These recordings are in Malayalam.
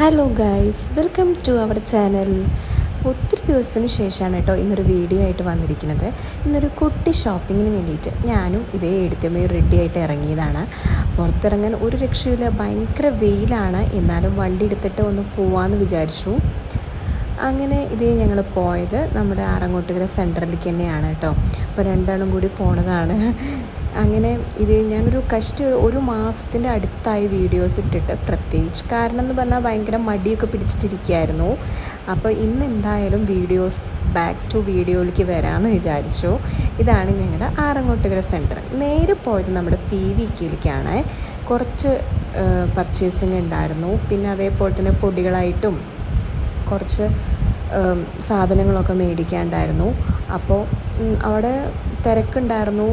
Hello guys welcome to our channel ഒത്തിരി ദിവസത്തിന് ശേഷമാണ് കേട്ടോ ഇന്നൊരു വീഡിയോ ആയിട്ട് വന്നിരിക്കുന്നത്. ഇന്നൊരു കുട്ടി ഷോപ്പിങ്ങിന് വേണ്ടിയിട്ട് ഞാനും ഇതേ എടുത്തമ്മയും റെഡി ആയിട്ട് ഇറങ്ങിയതാണ്. പുറത്തിറങ്ങാൻ ഒരു രക്ഷയില്ല ഭയങ്കര വെയിലാണ്. എന്നാലും വണ്ടി എടുത്തിട്ട് ഒന്ന് പോവാമെന്ന് വിചാരിച്ചു. അങ്ങനെ ഇതേ ഞങ്ങൾ പോയത് നമ്മുടെ ആറങ്ങോട്ടുകര സെന്ററിലേക്ക് തന്നെയാണ് കേട്ടോ. അപ്പോൾ രണ്ടാളും കൂടി പോണതാണ്. അങ്ങനെ ഇത് ഞാനൊരു കഷ്ടി ഒരു മാസത്തിന്റെ അടുത്തായി വീഡിയോസ് ഇട്ടിട്ട് പ്രത്യേകിച്ച് കാരണം എന്ന് പറഞ്ഞാൽ ഭയങ്കര മടിയൊക്കെ പിടിച്ചിട്ടിരിക്കുകയായിരുന്നു. അപ്പോൾ ഇന്ന് എന്തായാലും വീഡിയോസ് ബാക്ക് ടു വീഡിയോയിലേക്ക് വരാമെന്ന് വിചാരിച്ചു. ഇതാണ് ഞങ്ങളുടെ ആറങ്ങോട്ടുകര സെന്റർ. നേരെ പോയത് നമ്മുടെ പി വി കെയിലേക്കാണ് കുറച്ച് പർച്ചേസിങ് ഉണ്ടായിരുന്നു. പിന്നെ അതേപോലെ തന്നെ പൊടികളായിട്ടും കുറച്ച് സാധനങ്ങളൊക്കെ മേടിക്കാണ്ടായിരുന്നു അപ്പോൾ അവിടെ തിരക്കുണ്ടായിരുന്നു.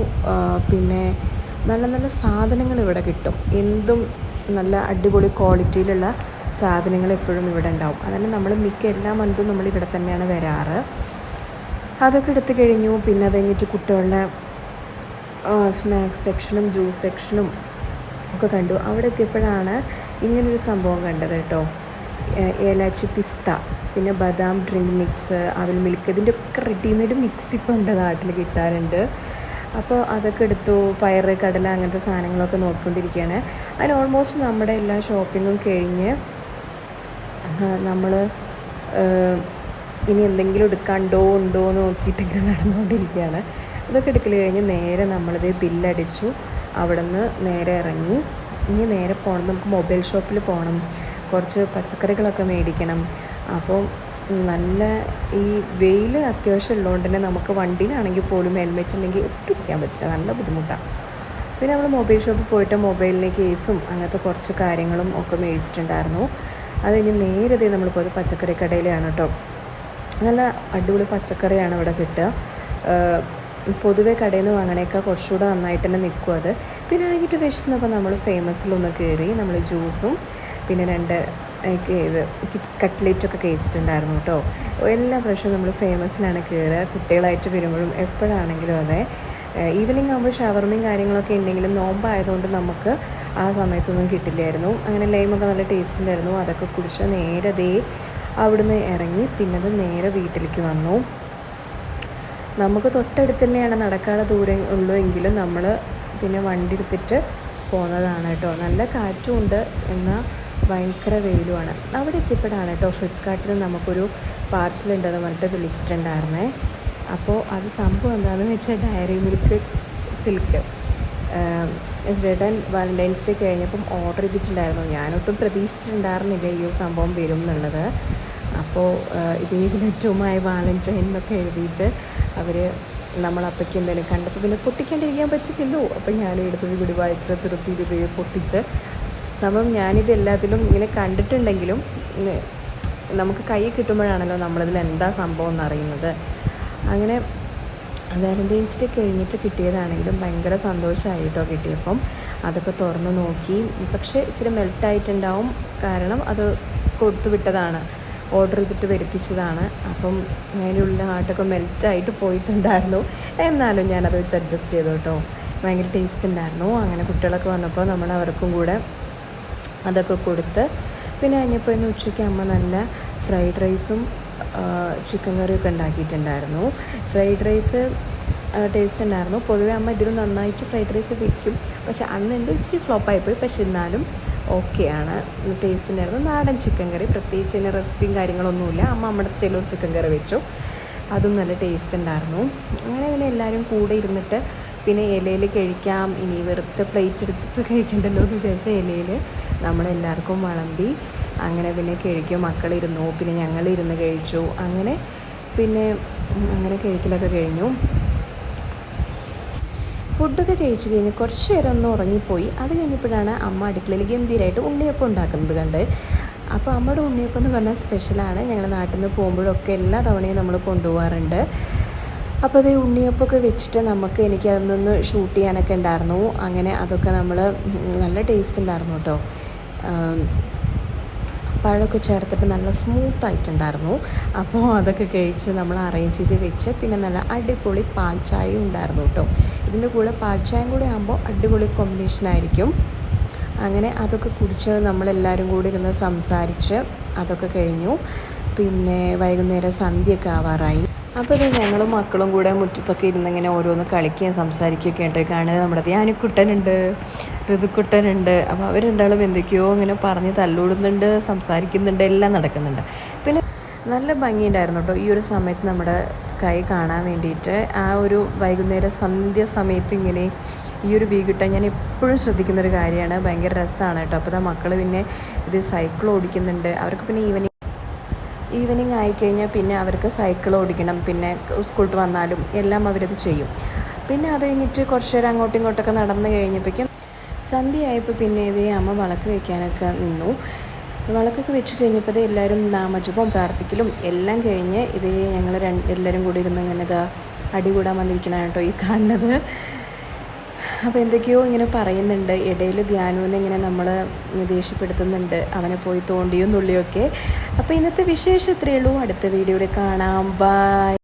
പിന്നെ നല്ല നല്ല സാധനങ്ങൾ ഇവിടെ കിട്ടും. എന്തും നല്ല അടിപൊളി ക്വാളിറ്റിയിലുള്ള സാധനങ്ങൾ എപ്പോഴും ഇവിടെ ഉണ്ടാവും. അതന്നെ നമ്മൾ മിക്ക എല്ലാ മന്തും നമ്മൾ ഇവിടെ തന്നെയാണ് വരാറ്. അതൊക്കെ എടുത്തു കഴിഞ്ഞു. പിന്നെ അത് കഴിഞ്ഞിട്ട് കുട്ടികളുടെ സ്നാക്സ് സെക്ഷനും ജ്യൂസ് സെക്ഷനും ഒക്കെ കണ്ടു. അവിടെ എത്തിയപ്പോഴാണ് ഇങ്ങനൊരു സംഭവം കണ്ടത് കേട്ടോ. ഏലാച്ചി പിസ്ത പിന്നെ ബദാം ഡ്രിങ്ക് മിക്സ് അവൽ മിൽക്ക് ഇതിന്റെ ഒക്കെ റെഡിമെയ്ഡ് മിക്സ് ഇപ്പോൾ എന്റെ നാട്ടിൽ കിട്ടാറുണ്ട്. അപ്പോൾ അതൊക്കെ എടുത്തു പയറ് കടല അങ്ങനത്തെ സാധനങ്ങളൊക്കെ നോക്കിക്കൊണ്ടിരിക്കുകയാണ്. അതിന് ഓൾമോസ്റ്റ് നമ്മുടെ എല്ലാ ഷോപ്പിങ്ങും കഴിഞ്ഞ് നമ്മൾ ഇനി എന്തെങ്കിലും എടുക്കാണ്ടോ ഉണ്ടോ എന്ന് നോക്കിയിട്ട് ഇങ്ങനെ നടന്നുകൊണ്ടിരിക്കുകയാണ്. ഇതൊക്കെ എടുക്കൽ കഴിഞ്ഞ് നേരെ നമ്മളിത് ബില്ലടിച്ചു. അവിടെ നിന്ന് നേരെ ഇറങ്ങി. ഇനി നേരെ പോകണം നമുക്ക് മൊബൈൽ ഷോപ്പിൽ പോകണം കുറച്ച് പച്ചക്കറികളൊക്കെ മേടിക്കണം. അപ്പോൾ നല്ല ഈ വെയിൽ അത്യാവശ്യം ഉള്ളതുകൊണ്ട് തന്നെ നമുക്ക് വണ്ടിയിലാണെങ്കിൽ പോലും ഹെൽമെറ്റ് ഉണ്ടെങ്കിൽ ഒട്ടും ഇരിക്കാൻ പറ്റില്ല. നല്ല ബുദ്ധിമുട്ടാണ്. പിന്നെ നമ്മൾ മൊബൈൽ ഷോപ്പിൽ പോയിട്ട് മൊബൈലിന് കേസും അങ്ങനത്തെ കുറച്ച് കാര്യങ്ങളും ഒക്കെ മേടിച്ചിട്ടുണ്ടായിരുന്നു. അത് കഴിഞ്ഞ് നേരത്തെ നമ്മൾ പോയത് പച്ചക്കറി കടയിലാണ് കേട്ടോ നല്ല അടിപൊളി പച്ചക്കറിയാണ് ഇവിടെ കിട്ടുക. പൊതുവെ കടയിൽ നിന്ന് വാങ്ങണേക്കാൾ കുറച്ചുകൂടെ നന്നായിട്ട് തന്നെ നിൽക്കും അത്. പിന്നെ കഴിഞ്ഞിട്ട് വിശന്നപ്പോൾ നമ്മൾ ഫേമസിലൊന്ന് കയറി നമ്മൾ ജ്യൂസും പിന്നെ രണ്ട് ഇത് കട്ട്ലേറ്റൊക്കെ കഴിച്ചിട്ടുണ്ടായിരുന്നു കേട്ടോ. എല്ലാ പ്രാവശ്യവും നമ്മൾ ഫേമസിലാണ് കയറുക കുട്ടികളായിട്ട് വരുമ്പോഴും എപ്പോഴാണെങ്കിലും അതെ. ഈവനിങ് ആകുമ്പോൾ ഷവർമയും കാര്യങ്ങളൊക്കെ ഉണ്ടെങ്കിലും നോമ്പായതുകൊണ്ട് നമുക്ക് ആ സമയത്തൊന്നും കിട്ടില്ലായിരുന്നു. അങ്ങനെ ലൈമൊക്കെ നല്ല ടേസ്റ്റ് ഉണ്ടായിരുന്നു. അതൊക്കെ കുടിച്ച് നേരെ ദേ അവിടുന്ന് ഇറങ്ങി പിന്നത് നേരെ വീട്ടിലേക്ക് വന്നു. നമുക്ക് തൊട്ടടുത്ത് തന്നെയാണ് നടക്കാനുള്ള ദൂരം ഉള്ളൂ എങ്കിലും നമ്മൾ പിന്നെ വണ്ടി എടുത്തിട്ട് പോകുന്നതാണ് കേട്ടോ. നല്ല കാറ്റും ഉണ്ട്. എന്നാൽ ഭയങ്കര വെയിലുമാണ്. അവിടെ എത്തിയപ്പോഴാണ് കേട്ടോ ഫ്ലിപ്കാർട്ടിൽ നമുക്കൊരു പാർസൽ ഉണ്ടെന്ന് പറഞ്ഞിട്ട് വിളിച്ചിട്ടുണ്ടായിരുന്നേ. അപ്പോൾ അത് സംഭവം എന്താണെന്ന് വെച്ചാൽ Dairy Milk Silk and Valentine's Day കഴിഞ്ഞപ്പം ഓർഡർ ചെയ്തിട്ടുണ്ടായിരുന്നു. ഞാനൊട്ടും പ്രതീക്ഷിച്ചിട്ടുണ്ടായിരുന്നില്ല ഈ ഒരു സംഭവം വരും എന്നുള്ളത്. അപ്പോൾ ഇതേ വിലറ്റുമായി വാലന്റൈൻ എന്നൊക്കെ എഴുതിയിട്ട് അവർ നമ്മളപ്പയ്ക്ക് എന്തെങ്കിലും കണ്ടപ്പോൾ പിന്നെ പൊട്ടിക്കാണ്ടിരിക്കാൻ പറ്റില്ലല്ലോ അപ്പം ഞാൻ എടുത്തത് ഗുരുവായൂരത്തിൽ തൃപ്തി ഇത് പൊട്ടിച്ച് സംഭവം ഞാനിത് എല്ലാത്തിലും ഇങ്ങനെ കണ്ടിട്ടുണ്ടെങ്കിലും നമുക്ക് കൈ കിട്ടുമ്പോഴാണല്ലോ നമ്മളിതിൽ എന്താ സംഭവം എന്നറിയുന്നത്. അങ്ങനെ വാലന്റൈൻസ് ഡേ കഴിഞ്ഞിട്ട് കിട്ടിയതാണെങ്കിലും ഭയങ്കര സന്തോഷമായി കേട്ടോ കിട്ടിയപ്പം. അതൊക്കെ തുറന്ന് നോക്കി. പക്ഷേ ഇച്ചിരി മെൽട്ടായിട്ടുണ്ടാവും കാരണം അത് കൊടുത്തു വിട്ടതാണ്. ഓർഡർ ചെയ്തിട്ട് വരുത്തിച്ചതാണ്. അപ്പം അതിനുള്ള ഹാർട്ടൊക്കെ മെൽറ്റായിട്ട് പോയിട്ടുണ്ടായിരുന്നു. എന്നാലും ഞാനത് വെച്ച് അഡ്ജസ്റ്റ് ചെയ്തു കേട്ടോ. ഭയങ്കര ടേസ്റ്റ് ഉണ്ടായിരുന്നു. അങ്ങനെ കുട്ടികളൊക്കെ വന്നപ്പോൾ നമ്മൾ അവർക്കും കൂടെ അതൊക്കെ കൊടുത്ത് പിന്നെ കഴിഞ്ഞപ്പോൾ ഇന്ന് ഉച്ചയ്ക്ക് അമ്മ നല്ല ഫ്രൈഡ് റൈസും ചിക്കൻ കറിയൊക്കെ ഉണ്ടാക്കിയിട്ടുണ്ടായിരുന്നു. ഫ്രൈഡ് റൈസ് ടേസ്റ്റ് ഉണ്ടായിരുന്നു. പൊതുവെ അമ്മ ഇതിലും നന്നായിട്ട് ഫ്രൈഡ് റൈസ് വയ്ക്കും പക്ഷെ അന്ന് എന്തോ ഇച്ചിരി ഫ്ലോപ്പായിപ്പോയി പക്ഷെ എന്നാലും ഓക്കെയാണ് ടേസ്റ്റ് ഉണ്ടായിരുന്നു. നാടൻ ചിക്കൻ കറി. പ്രത്യേകിച്ച് അതിന് റെസിപ്പിയും കാര്യങ്ങളൊന്നുമില്ല അമ്മ നമ്മുടെ സ്റ്റൈലിൽ ഒരു ചിക്കൻ കറി വെച്ചു. അതും നല്ല ടേസ്റ്റ് ഉണ്ടായിരുന്നു. അങ്ങനെ പിന്നെ എല്ലാവരും കൂടെ ഇരുന്നിട്ട് പിന്നെ ഇലയിൽ കഴിക്കാം. ഇനി വെറുതെ പ്ലേറ്റ് എടുത്തിട്ട് കഴിക്കണ്ടല്ലോ എന്ന് വിചാരിച്ച ഇലയിൽ നമ്മളെല്ലാവർക്കും വളമ്പി അങ്ങനെ പിന്നെ കഴിക്കും. മക്കളിരുന്നു പിന്നെ ഞങ്ങളിരുന്ന് കഴിച്ചു. അങ്ങനെ പിന്നെ അങ്ങനെ കഴിക്കലൊക്കെ കഴിഞ്ഞു. ഫുഡൊക്കെ കഴിച്ച് കഴിഞ്ഞ് കുറച്ച് നേരം ഒന്ന് ഉറങ്ങിപ്പോയി. അത് കഴിഞ്ഞപ്പോഴാണ് അമ്മ അടുക്കളയിൽ ഗംഭീരമായിട്ട് ഉണ്ണിയപ്പം ഉണ്ടാക്കുന്നത് കണ്ട്. അപ്പോൾ അമ്മയുടെ ഉണ്ണിയപ്പം എന്ന് പറഞ്ഞാൽ സ്പെഷ്യലാണ്. ഞങ്ങൾ നാട്ടിൽ നിന്ന് പോകുമ്പോഴൊക്കെ എല്ലാ തവണയും നമ്മൾ കൊണ്ടുപോകാറുണ്ട്. അപ്പോൾ അത് ഉണ്ണിയപ്പമൊക്കെ വെച്ചിട്ട് നമുക്ക് എനിക്ക് അതിൽ നിന്ന് ഷൂട്ട് ചെയ്യാനൊക്കെ ഉണ്ടായിരുന്നു. അങ്ങനെ അതൊക്കെ നമ്മൾ നല്ല ടേസ്റ്റ് ഉണ്ടായിരുന്നു കേട്ടോ. പഴമൊക്കെ ചേർത്തിട്ട് നല്ല സ്മൂത്ത് ആയിട്ടുണ്ടായിരുന്നു. അപ്പോൾ അതൊക്കെ കഴിച്ച് നമ്മൾ അറേഞ്ച് ചെയ്ത് വെച്ച് പിന്നെ നല്ല അടിപൊളി പാൽ ചായയും ഉണ്ടായിരുന്നു കേട്ടോ. ഇതിന്റെ കൂടെ പാൽ ചായയും കൂടെ ആകുമ്പോൾ അടിപൊളി കോമ്പിനേഷൻ ആയിരിക്കും. അങ്ങനെ അതൊക്കെ കുടിച്ച് നമ്മളെല്ലാവരും കൂടി ഇരുന്ന് സംസാരിച്ച് അതൊക്കെ കഴിഞ്ഞു. പിന്നെ വൈകുന്നേരം സന്ധ്യയൊക്കെ ആവാറായി. അപ്പോൾ ഇത് ഞങ്ങളും മക്കളും കൂടെ മുറ്റത്തൊക്കെ ഇരുന്നിങ്ങനെ ഓരോന്ന് കളിക്കുകയും സംസാരിക്കുകയൊക്കെ ഉണ്ട് കാണുന്നത് നമ്മുടെ ധ്യാനക്കുട്ടനുണ്ട് ഋതുക്കുട്ടനുണ്ട്. അപ്പോൾ അവർ രണ്ടാളും എന്തൊക്കെയോ ഇങ്ങനെ പറഞ്ഞ് തല്ലൂടുന്നുണ്ട് സംസാരിക്കുന്നുണ്ട് എല്ലാം നടക്കുന്നുണ്ട്. പിന്നെ നല്ല ഭംഗിയുണ്ടായിരുന്നു കേട്ടോ ഈ ഒരു സമയത്ത് നമ്മുടെ സ്കൈ കാണാൻ വേണ്ടിയിട്ട്. ആ ഒരു വൈകുന്നേര സന്ധ്യ സമയത്ത് ഇങ്ങനെ ഈ ഒരു വ്യൂ കിട്ടാൻ ഞാൻ എപ്പോഴും ശ്രദ്ധിക്കുന്ന ഒരു കാര്യമാണ്. ഭയങ്കര രസമാണ് കേട്ടോ. അപ്പോൾ ആ മക്കൾ പിന്നെ ഇത് സൈക്കിൾ ഓടിക്കുന്നുണ്ട്. അവർക്ക് പിന്നെ ഈവനിങ് ഈവനിങ് ആയിക്കഴിഞ്ഞാൽ പിന്നെ അവർക്ക് സൈക്കിൾ ഓടിക്കണം. പിന്നെ സ്കൂളിൽ വന്നാലും എല്ലാം അവരത് ചെയ്യും. പിന്നെ അത് കഴിഞ്ഞിട്ട് കുറച്ച് നേരം അങ്ങോട്ടും ഇങ്ങോട്ടൊക്കെ നടന്നു കഴിഞ്ഞപ്പോഴേക്കും സന്ധ്യയായപ്പോൾ പിന്നെ ഇതേ അമ്മ വിളക്ക് വയ്ക്കാനൊക്കെ നിന്നു. വിളക്കൊക്കെ വെച്ച് കഴിഞ്ഞപ്പോൾ എല്ലാവരും നാമജപവും പ്രാർത്ഥിക്കലും എല്ലാം കഴിഞ്ഞ് ഇതേ ഞങ്ങൾ എല്ലാവരും കൂടി ഇരുന്ന് ഇങ്ങനെ ഇതാ അടികൂടാൻ വന്നിരിക്കണ കേട്ടോ ഈ കാണുന്നത്. അപ്പോൾ എന്തൊക്കെയോ ഇങ്ങനെ പറയുന്നുണ്ട്. ഇടയിൽ ധ്യാനുവിനെ ഇങ്ങനെ നമ്മൾ ദേഷ്യപ്പെടുത്തുന്നുണ്ട്. അവനെ പോയി തോണ്ടിയും നുള്ളിയൊക്കെ അപ്പോൾ ഇന്നത്തെ വിശേഷം ഉള്ളൂ. അടുത്ത വീഡിയോയിൽ കാണാം. ബൈ